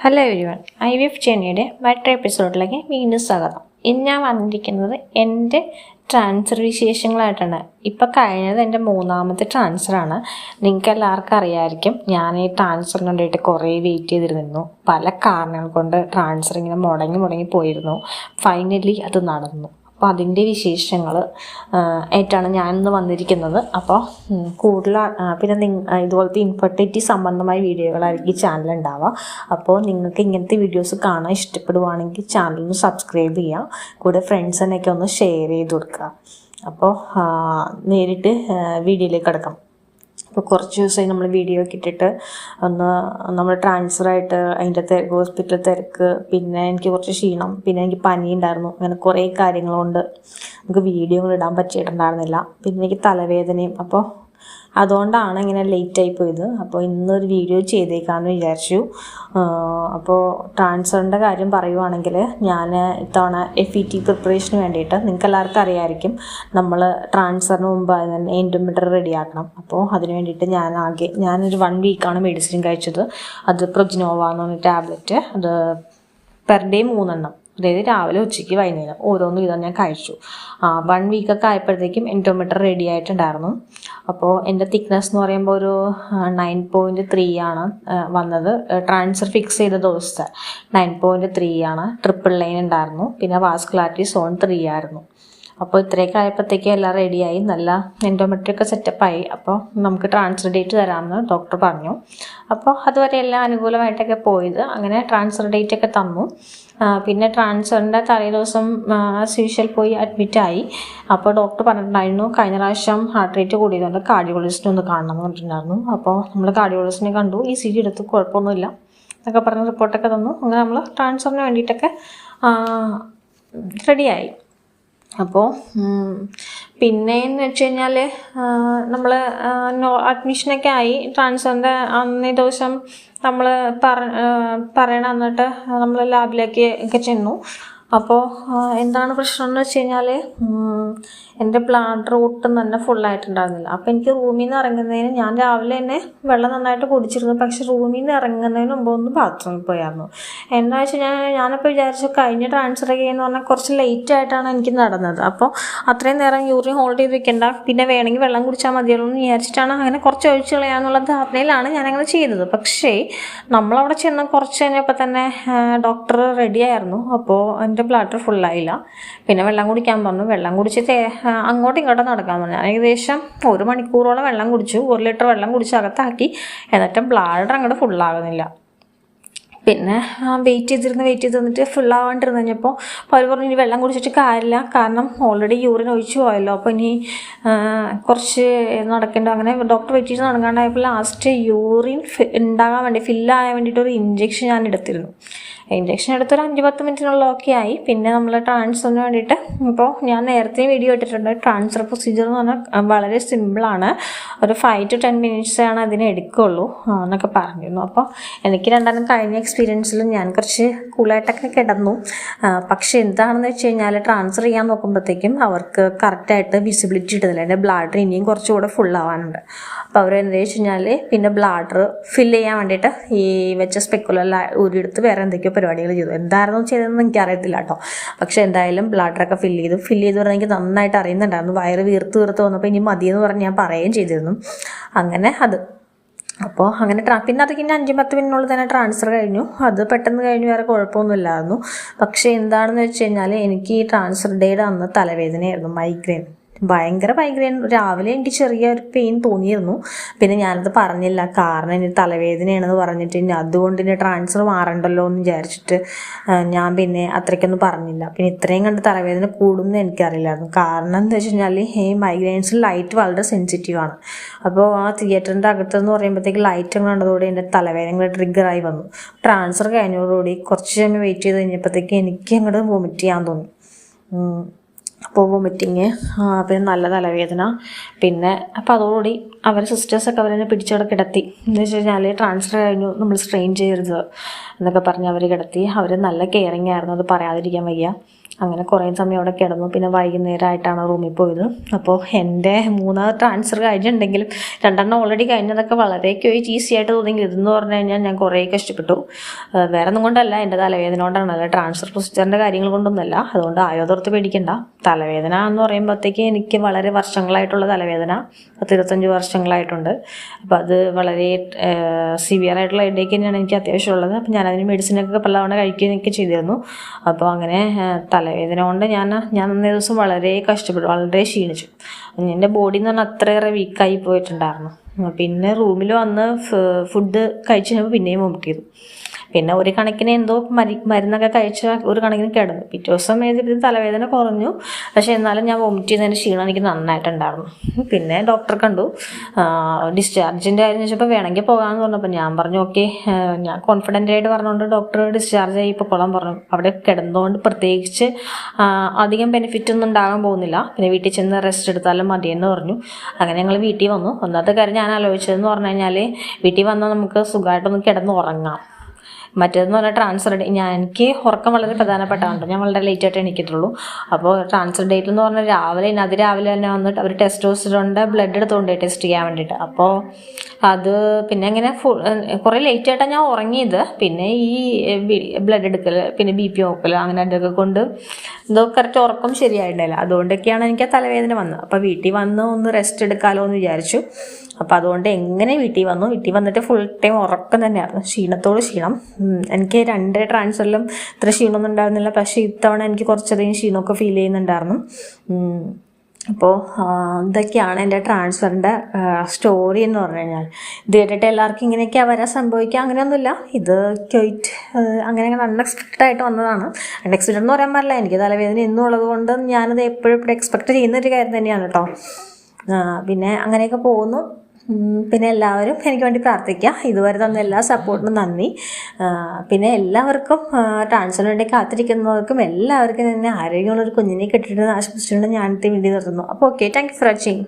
Hello everyone I V F ചെന്നൈയുടെ മറ്റൊരു എപ്പിസോഡിലേക്ക് വീണ്ടും സ്വാഗതം. ഇന്ന് ഞാൻ വന്നിരിക്കുന്നത് എന്റെ ട്രാൻസ്ഫർ വിശേഷങ്ങളായിട്ടാണ്. ഇപ്പോൾ കഴിഞ്ഞത് എന്റെ മൂന്നാമത്തെ ട്രാൻസ്ഫറാണ് നിങ്ങൾക്ക് എല്ലാവർക്കും അറിയാമായിരിക്കും ഞാൻ ഈ ട്രാൻസ്ഫറിന് വേണ്ടിയിട്ട് കുറേ വെയിറ്റ് ചെയ്തിരുന്നു. പല കാരണങ്ങൾ കൊണ്ട് ട്രാൻസ്ഫർ ഇങ്ങനെ മുടങ്ങി മുടങ്ങി പോയിരുന്നു. ഫൈനലി അത് നടന്നു. അപ്പോൾ അതിന്റെ വിശേഷങ്ങൾ ആയിട്ടാണ് ഞാനിന്ന് വന്നിരിക്കുന്നത്. അപ്പോൾ കൂടുതൽ പിന്നെ നിങ്ങ ഇതുപോലത്തെ ഇൻഫർട്ടിലിറ്റി സംബന്ധമായ വീഡിയോകളായിരിക്കും ചാനൽ ഉണ്ടാവുക അപ്പോൾ നിങ്ങൾക്ക് ഇങ്ങനത്തെ വീഡിയോസ് കാണാൻ ഇഷ്ടപ്പെടുവാണെങ്കിൽ ചാനലിന് സബ്സ്ക്രൈബ് ചെയ്യുക കൂടെ ഫ്രണ്ട്സിനൊക്കെ ഒന്ന് ഷെയർ ചെയ്ത് കൊടുക്കുക. അപ്പോൾ നേരിട്ട് വീഡിയോയിലേക്ക് കിടക്കാം. അപ്പോൾ കുറച്ച് ദിവസമായി നമ്മൾ വീഡിയോ ഒക്കെ ഇട്ടിട്ട്. ഒന്ന് നമ്മൾ ട്രാൻസ്ഫർ ആയിട്ട് അതിന്റെ തിരക്ക് ഹോസ്പിറ്റൽ തിരക്ക് പിന്നെ എനിക്ക് കുറച്ച് ക്ഷീണം പിന്നെ എനിക്ക് പനി ഉണ്ടായിരുന്നു അങ്ങനെ കുറേ കാര്യങ്ങളുണ്ട്. നമുക്ക് വീഡിയോകൾ ഇടാൻ പറ്റിയിട്ടുണ്ടായിരുന്നില്ല. പിന്നെ എനിക്ക് തലവേദനയും അപ്പോൾ അതുകൊണ്ടാണ് ഇങ്ങനെ ലേറ്റ് ആയി പോയത്. അപ്പോൾ ഇന്നൊരു വീഡിയോ ചെയ്തേക്കാമെന്ന് വിചാരിച്ചു. അപ്പോൾ ട്രാൻസ്ഫറിന്റെ കാര്യം പറയുവാണെങ്കിൽ ഞാൻ ഇത്തവണ എഫ് ഇ ടി പ്രിപ്പറേഷന് വേണ്ടിയിട്ട് നിങ്ങൾക്ക് എല്ലാവർക്കും അറിയാമായിരിക്കും നമ്മൾ ട്രാൻസ്ഫറിന് മുമ്പ് തന്നെ എൻഡോമീറ്റർ റെഡിയാക്കണം അപ്പോൾ അതിന് വേണ്ടിയിട്ട് ഞാൻ ആകെ ഞാനൊരു വൺ വീക്കാണ് മെഡിസിൻ കഴിച്ചത്. അത് പ്രൊജിനോവ എന്ന് പറഞ്ഞ ടാബ്ലറ്റ് അത് പെർ ഡേ മൂന്നെണ്ണം. അതായത് രാവിലെ ഉച്ചയ്ക്ക് വൈകുന്നേരം ഓരോന്ന് വീതം ഞാൻ കഴിച്ചു. വൺ വീക്കൊക്കെ ആയപ്പോഴത്തേക്കും എൻഡോമീറ്റർ റെഡി ആയിട്ടുണ്ടായിരുന്നു. അപ്പോൾ എന്റെ തിക്നെസ് എന്ന് പറയുമ്പോൾ ഒരു നയൻ പോയിന്റ് ത്രീ ആണ് വന്നത്. ട്രാൻസ്ഫർ ഫിക്സ് ചെയ്ത ദിവസത്തെ നയൻ പോയിന്റ് ത്രീ ആണ്. ട്രിപ്പിൾ ലൈൻ ഉണ്ടായിരുന്നു. പിന്നെ വാസ്കുലാറ്റി സോൺ ത്രീ ആയിരുന്നു. അപ്പോൾ ഇത്രയൊക്കെ ആയപ്പോഴത്തേക്കും എല്ലാം റെഡിയായി നല്ല എൻഡോമെട്രി ഒക്കെ സെറ്റപ്പായി അപ്പോൾ നമുക്ക് ട്രാൻസ്ഫർ ഡേറ്റ് തരാമെന്ന് ഡോക്ടർ പറഞ്ഞു. അപ്പോൾ അതുവരെ എല്ലാം അനുകൂലമായിട്ടൊക്കെ പോയത്. അങ്ങനെ ട്രാൻസ്ഫർ ഡേറ്റ് ഒക്കെ തന്നു. പിന്നെ ട്രാൻസ്ഫറിന്റെ തലേ ദിവസം യൂഷ്വൽ പോയി അഡ്മിറ്റായി അപ്പോൾ ഡോക്ടർ പറഞ്ഞിട്ടുണ്ടായിരുന്നു കഴിഞ്ഞ പ്രാവശ്യം ഹാർട്ട് റേറ്റ് കൂടിയതുകൊണ്ട് കാർഡിയോളജിസ്റ്റ് ഒന്ന് കാണണം എന്ന് പറഞ്ഞിട്ടുണ്ടായിരുന്നു അപ്പോൾ നമ്മൾ കാർഡിയോളജിസ്റ്റിനെ കണ്ടു. ഈ സി ജി എടുത്ത് കുഴപ്പമൊന്നുമില്ല എന്നൊക്കെ പറഞ്ഞ് റിപ്പോർട്ടൊക്കെ തന്നു. അങ്ങനെ നമ്മൾ ട്രാൻസ്ഫറിന് വേണ്ടിയിട്ടൊക്കെ റെഡിയായി അപ്പോൾ പിന്നെ എന്ന് വെച്ച് കഴിഞ്ഞാൽ നമ്മൾ അഡ്മിഷനൊക്കെ ആയി. ട്രാൻസ്ഫറിന്റെ അന്നേ ദിവസം നമ്മൾ പറ പറയണമെന്നിട്ട് നമ്മൾ ലാബിലേക്ക് ഒക്കെ ചെന്നു. അപ്പോൾ എന്താണ് പ്രശ്നം എന്ന് വെച്ച് കഴിഞ്ഞാൽ എന്റെ പ്ലാൻ റൂട്ട് തന്നെ ഫുള്ളായിട്ടുണ്ടായിരുന്നില്ല അപ്പോൾ എനിക്ക് റൂമിൽ നിന്ന് ഇറങ്ങുന്നതിന് ഞാൻ രാവിലെ തന്നെ വെള്ളം നന്നായിട്ട് കുടിച്ചിരുന്നു. പക്ഷെ റൂമിൽ നിന്ന് ഇറങ്ങുന്നതിന് മുമ്പ് ഒന്ന് ബാത്റൂമിൽ പോയായിരുന്നു. എന്താ വെച്ച് ഞാൻ ഞാനിപ്പോൾ വിചാരിച്ചു കഴിഞ്ഞ ട്രാൻസ്ഫർ ചെയ്യുന്ന പറഞ്ഞാൽ കുറച്ച് ലേറ്റ് ആയിട്ടാണ് എനിക്ക് നടന്നത്. അപ്പോൾ അത്രയും നേരം യൂറിൻ ഹോൾഡ് ചെയ്ത് വെക്കേണ്ട. പിന്നെ വേണമെങ്കിൽ വെള്ളം കുടിച്ചാൽ മതിയല്ലോ എന്ന് വിചാരിച്ചിട്ടാണ് അങ്ങനെ കുറച്ച് ഒഴിച്ചു കളയാന്നുള്ള ധാരണയിലാണ് ഞാനങ്ങനെ ചെയ്തത്. പക്ഷേ നമ്മളവിടെ ചെന്ന് കുറച്ച് കഴിഞ്ഞപ്പോൾ തന്നെ ഡോക്ടർ റെഡിയായിരുന്നു അപ്പോൾ എന്റെ ബ്ലാഡർ ഫുള്ളായില്ല പിന്നെ വെള്ളം കുടിക്കാൻ പറഞ്ഞു. വെള്ളം കുടിച്ച് അങ്ങോട്ടും ഇങ്ങോട്ടും നടക്കാൻ പറഞ്ഞു. ഏകദേശം ഒരു മണിക്കൂറോളം വെള്ളം കുടിച്ചു. ഒരു ലിറ്റർ വെള്ളം കുടിച്ച് അകത്താക്കി. എന്നിട്ടും ബ്ലാഡർ അങ്ങോട്ട് ഫുള്ളാകുന്നില്ല പിന്നെ വെയിറ്റ് ചെയ്തിരുന്ന് വെയിറ്റ് ചെയ്ത് തന്നിട്ട് ഫുൾ ആവാണ്ടിരുന്ന് കഴിഞ്ഞപ്പോൾ അവർ പറഞ്ഞു ഇനി വെള്ളം കുടിച്ചിട്ട് കാര്യമില്ല. കാരണം ഓൾറെഡി യൂറിൻ ഒഴിച്ചു പോയല്ലോ. അപ്പോൾ ഇനി കുറച്ച് നടക്കേണ്ട. അങ്ങനെ ഡോക്ടർ വെയിറ്റ് ചെയ്ത് നടക്കാണ്ടായപ്പോൾ ലാസ്റ്റ് യൂറിൻ ഉണ്ടാകാൻ വേണ്ടി ഫില്ലാകാൻ വേണ്ടിയിട്ട് ഒരു ഇഞ്ചെക്ഷൻ ഞാൻ എടുത്തിരുന്നു. ഇഞ്ചെക്ഷൻ എടുത്തൊരു അഞ്ച് പത്ത് മിനിറ്റിനുള്ള ഒക്കെ ആയി. പിന്നെ നമ്മൾ ട്രാൻസ്ഫറിന് വേണ്ടിയിട്ട് ഇപ്പോൾ ഞാൻ നേരത്തെ വീഡിയോ ഇട്ടിട്ടുണ്ട്. ട്രാൻസ്ഫർ പ്രൊസീജിയർ എന്ന് പറഞ്ഞാൽ വളരെ സിമ്പിളാണ് ഒരു ഫൈവ് ടു ടെൻ മിനിറ്റ്സ് ആണ് അതിന് എടുക്കുള്ളൂ ആ, എന്നൊക്കെ പറഞ്ഞിരുന്നു. അപ്പോൾ എനിക്ക് രണ്ടാലും കഴിഞ്ഞ എക്സ്പീരിയൻസിൽ ഞാൻ കുറച്ച് കൂളായിട്ടൊക്കെ കിടന്നു. പക്ഷേ എന്താണെന്ന് വെച്ച് കഴിഞ്ഞാൽ ട്രാൻസ്ഫർ ചെയ്യാൻ നോക്കുമ്പോഴത്തേക്കും അവർക്ക് കറക്റ്റായിട്ട് വിസിബിലിറ്റി കിട്ടുന്നില്ല. എന്റെ ബ്ലാഡർ ഇനിയും കുറച്ചുകൂടെ ഫുൾ ആവാനുണ്ട്. അപ്പോൾ അവർ എന്താ വെച്ച് കഴിഞ്ഞാൽ പിന്നെ ബ്ലാഡർ ഫില്ല് ചെയ്യാൻ വേണ്ടിയിട്ട് ഈ വെച്ച സ്പെക്കുലർ ഊരിയെടുത്ത് വേറെ എന്തൊക്കെയോ പരിപാടികൾ ചെയ്തു. എന്തായിരുന്നു ചെയ്തതെന്ന് എനിക്ക് അറിയത്തില്ല കേട്ടോ പക്ഷേ എന്തായാലും ബ്ലാഡറൊക്കെ ഫില്ല് ചെയ്തു. ഫില്ല് ചെയ്ത് പറഞ്ഞാൽ എനിക്ക് നന്നായിട്ട് അറിയുന്നുണ്ടായിരുന്നു. വയറ് വീർത്ത് വീർത്ത് വന്നപ്പോൾ ഇനി മതിയെന്ന് പറഞ്ഞ് ഞാൻ പറയുകയും ചെയ്തിരുന്നു. അങ്ങനെ അത്. അപ്പോൾ അങ്ങനെ ട്രാ പിന്നെ അത് പിന്നെ അഞ്ച് പത്ത് മിനിറ്റിനുള്ളിൽ തന്നെ ട്രാൻസ്ഫർ കഴിഞ്ഞു. അത് പെട്ടെന്ന് കഴിഞ്ഞു വേറെ കുഴപ്പമൊന്നുമില്ലായിരുന്നു. പക്ഷേ എന്താണെന്ന് വെച്ച് കഴിഞ്ഞാൽ എനിക്ക് ഈ ട്രാൻസ്ഫർ ഡേയുടെ അന്ന് തലവേദനയായിരുന്നു. മൈഗ്രെയിൻ ഭയങ്കര മൈഗ്രെയിൻ രാവിലെ എനിക്ക് ചെറിയ ഒരു പെയിൻ തോന്നിയിരുന്നു. പിന്നെ ഞാനത് പറഞ്ഞില്ല. കാരണം ഇനി തലവേദനയാണെന്ന് പറഞ്ഞിട്ട് ഇനി അതുകൊണ്ട് ഇനി ട്രാൻസ്ഫർ മാറണ്ടല്ലോ എന്ന് വിചാരിച്ചിട്ട് ഞാൻ പിന്നെ അത്രയ്ക്കൊന്നും പറഞ്ഞില്ല. പിന്നെ ഇത്രയും കണ്ട് തലവേദന കൂടുമെന്ന് എനിക്കറിയില്ലായിരുന്നു. കാരണം എന്താ വെച്ച് കഴിഞ്ഞാൽ ഈ മൈഗ്രെയിൻസിൽ ലൈറ്റ് വളരെ സെൻസിറ്റീവ് ആണ്. അപ്പോൾ ആ തിയേറ്ററിന്റെ അകത്തെന്ന് പറയുമ്പോഴത്തേക്ക് ലൈറ്റ് കണ്ടതോടെ എന്റെ തലവേദന ട്രിഗറായി വന്നു. ട്രാൻസ്ഫർ കഴിഞ്ഞതോടുകൂടി കുറച്ച് സമയം വെയിറ്റ് ചെയ്ത് കഴിഞ്ഞപ്പോഴത്തേക്ക് എനിക്ക് അങ്ങോട്ട് വോമിറ്റ് ചെയ്യാൻ തോന്നി. അപ്പോൾ വൊമിറ്റിങ് പിന്നെ നല്ല തലവേദന. പിന്നെ അപ്പോൾ അതോടുകൂടി അവർ സിസ്റ്റേഴ്സൊക്കെ അവരെന്നെ പിടിച്ചവിടെ കിടത്തി. എന്ന് വെച്ച് കഴിഞ്ഞാൽ ട്രാൻസ്ഫർ കഴിഞ്ഞു നമ്മൾ സ്ട്രെയിൻ ചെയ്യരുത് എന്നൊക്കെ പറഞ്ഞ് അവർ കിടത്തി. അവർ നല്ല കെയറിങ് ആയിരുന്നു അത് പറയാതിരിക്കാൻ വയ്യ. അങ്ങനെ കുറേ സമയം അവിടെ കിടന്നു. പിന്നെ വൈകുന്നേരമായിട്ടാണ് റൂമിൽ പോയത്. അപ്പോൾ എന്റെ മൂന്നാമത് ട്രാൻസ്ഫർ കഴിഞ്ഞിട്ടുണ്ടെങ്കിലും രണ്ടെണ്ണം ഓൾറെഡി കഴിഞ്ഞതൊക്കെ വളരെയൊക്കെ ഈസി ആയിട്ട് തോന്നിയെങ്കിൽ ഇതെന്ന് പറഞ്ഞു കഴിഞ്ഞാൽ ഞാൻ കുറേ കഷ്ടപ്പെട്ടു. വേറെ ഒന്നും കൊണ്ടല്ല. എന്റെ തലവേദന കൊണ്ടാണ്. അല്ല ട്രാൻസ്ഫർ പ്രൊസീജിയറിന്റെ കാര്യങ്ങൾ കൊണ്ടൊന്നുമല്ല. അതുകൊണ്ട് ആയോതോർത്ത് പേടിക്കണ്ട. തലവേദന എന്ന് പറയുമ്പോഴത്തേക്ക് എനിക്ക് വളരെ വർഷങ്ങളായിട്ടുള്ള തലവേദന. പത്തിരുപത്തഞ്ച് വർഷങ്ങളായിട്ടുണ്ട്. അപ്പോൾ അത് വളരെ സിവിയർ ആയിട്ടുള്ള ഹെഡേക്ക് തന്നെയാണ് എനിക്ക് അത്യാവശ്യമുള്ളത് അപ്പോൾ ഞാനതിന് മെഡിസിനൊക്കെ പലതവണ കഴിക്കുകയൊക്കെ ചെയ്തിരുന്നു. അപ്പോൾ അങ്ങനെ ആ, തലവേദന കൊണ്ട് ഞാൻ ഞാൻ അന്നേ ദിവസം വളരെ കഷ്ടപ്പെട്ടു വളരെ ക്ഷീണിച്ചു. എന്റെ ബോഡി എന്ന് പറഞ്ഞാൽ അത്രയേറെ വീക്കായി പോയിട്ടുണ്ടായിരുന്നു. പിന്നെ റൂമിൽ വന്ന് ഫുഡ് കഴിച്ച് പിന്നെയും വോമിറ്റ് ചെയ്തു. പിന്നെ ഒരു കണക്കിന് എന്തോ മരി മരുന്നൊക്കെ കഴിച്ച ഒരു കണക്കിന് കിടന്നു. പിറ്റേ ദിവസം ഏത് തലവേദന കുറഞ്ഞു. പക്ഷേ എന്നാലും ഞാൻ വോമിറ്റ് ചെയ്തതിന്റെ ക്ഷീണം എനിക്ക് നന്നായിട്ടുണ്ടായിരുന്നു. പിന്നെ ഡോക്ടർ കണ്ടു. ഡിസ്ചാർജിന്റെ കാര്യം ചോദിച്ചപ്പോൾ വേണമെങ്കിൽ പോകാമെന്ന് പറഞ്ഞപ്പോൾ ഞാൻ പറഞ്ഞു ഓക്കെ ഞാൻ കോൺഫിഡന്റ് ആയിട്ട് പറഞ്ഞുകൊണ്ട് ഡോക്ടർ ഡിസ്ചാർജ് ആയി ഇപ്പോൾ കൊള്ളാൻ പറഞ്ഞു. അവിടെ കിടന്നുകൊണ്ട് പ്രത്യേകിച്ച് അധികം ബെനിഫിറ്റ് ഒന്നും ഉണ്ടാകാൻ പോകുന്നില്ല. പിന്നെ വീട്ടിൽ ചെന്ന് റെസ്റ്റ് എടുത്താലും മതിയെന്ന് പറഞ്ഞു. അങ്ങനെ ഞങ്ങൾ വീട്ടിൽ വന്നു. ഒന്നാമത്തെ കാര്യം ഞാൻ ആലോചിച്ചതെന്ന് പറഞ്ഞു കഴിഞ്ഞാൽ വീട്ടിൽ വന്നാൽ നമുക്ക് സുഖമായിട്ടൊന്ന് കിടന്ന് ഉറങ്ങാം മറ്റേതെന്ന് പറഞ്ഞാൽ ട്രാൻസ്ഫർ ഡേ ഞാൻ എനിക്ക് ഉറക്കം വളരെ പ്രധാനപ്പെട്ടതാണ് ഞാൻ വളരെ ലേറ്റ് ആയിട്ട് എണീക്കത്തുള്ളൂ. അപ്പോൾ ട്രാൻസ്ഫർ ഡേറ്റ് എന്ന് പറഞ്ഞാൽ രാവിലെ അതിരാവിലെ തന്നെ വന്നിട്ട് അവർ ടെസ്റ്റ് ഹോസ്റ്റിലുണ്ട് ബ്ലഡ് എടുത്തുകൊണ്ട് ടെസ്റ്റ് ചെയ്യാൻ വേണ്ടിയിട്ട്. അപ്പോൾ അത് പിന്നെ അങ്ങനെ ഫുൾ കുറേ ലേറ്റ് ആയിട്ടാണ് ഞാൻ ഉറങ്ങിയത്. പിന്നെ ഈ ബ്ലഡ് എടുക്കൽ പിന്നെ ബി പി നോക്കൽ അങ്ങനെ അതൊക്കെ കൊണ്ട് എന്തോ കറക്റ്റ് ഉറക്കം ശരിയായിട്ടില്ല അതുകൊണ്ടൊക്കെയാണ് എനിക്ക് ആ തലവേദന വന്നത്. അപ്പോൾ വീട്ടിൽ വന്ന് ഒന്ന് റെസ്റ്റ് എടുക്കാമല്ലോ എന്ന് വിചാരിച്ചു. അപ്പോൾ അതുകൊണ്ട് എങ്ങനെ വീട്ടിൽ വന്നു? വീട്ടിൽ വന്നിട്ട് ഫുൾ ടൈം ഉറക്കം തന്നെയായിരുന്നു. ക്ഷീണത്തോട് ക്ഷീണം. എനിക്ക് രണ്ട് ട്രാൻസ്ഫറിലും ഇത്ര ക്ഷീണമൊന്നും ഉണ്ടായിരുന്നില്ല. പക്ഷേ ഇത്തവണ എനിക്ക് കുറച്ചധികം ക്ഷീണമൊക്കെ ഫീൽ ചെയ്യുന്നുണ്ടായിരുന്നു. അപ്പോൾ ഇതൊക്കെയാണ് എന്റെ ട്രാൻസ്ഫറിന്റെ സ്റ്റോറി എന്ന് പറഞ്ഞു കഴിഞ്ഞാൽ. ഇത് കേട്ടിട്ട് എല്ലാവർക്കും ഇങ്ങനെയൊക്കെ വരാൻ സംഭവിക്കുക അങ്ങനെയൊന്നുമില്ല. ഇത് ക്വൈറ്റ് അങ്ങനെ അങ്ങനെ അൺഎക്സ്പെക്റ്റഡ് ആയിട്ട് വന്നതാണ്. അൺഎക്സ്പെക്റ്റഡ് എന്ന് പറയാൻ പറ്റില്ല എനിക്ക് തലവേദന എന്നും ഉള്ളത് കൊണ്ട് ഞാനത് എപ്പോഴും എക്സ്പെക്ട് ചെയ്യുന്ന ഒരു കാര്യം തന്നെയാണ് കേട്ടോ. പിന്നെ അങ്ങനെയൊക്കെ പോകുന്നു. പിന്നെ എല്ലാവരും എനിക്ക് വേണ്ടി പ്രാർത്ഥിക്കുക ഇതുവരെ തന്ന എല്ലാ സപ്പോർട്ടിനും നന്ദി. പിന്നെ എല്ലാവർക്കും ട്രാൻസ്ഫറിന് വേണ്ടി കാത്തിരിക്കുന്നവർക്കും എല്ലാവർക്കും തന്നെ ആരോഗ്യമുള്ള ഒരു കുഞ്ഞിനെ കിട്ടിയിട്ട് ആശംസിച്ചുകൊണ്ട് ഞാനത്തെ വേണ്ടി നിർത്തുന്നു. അപ്പോൾ okay thank you for watching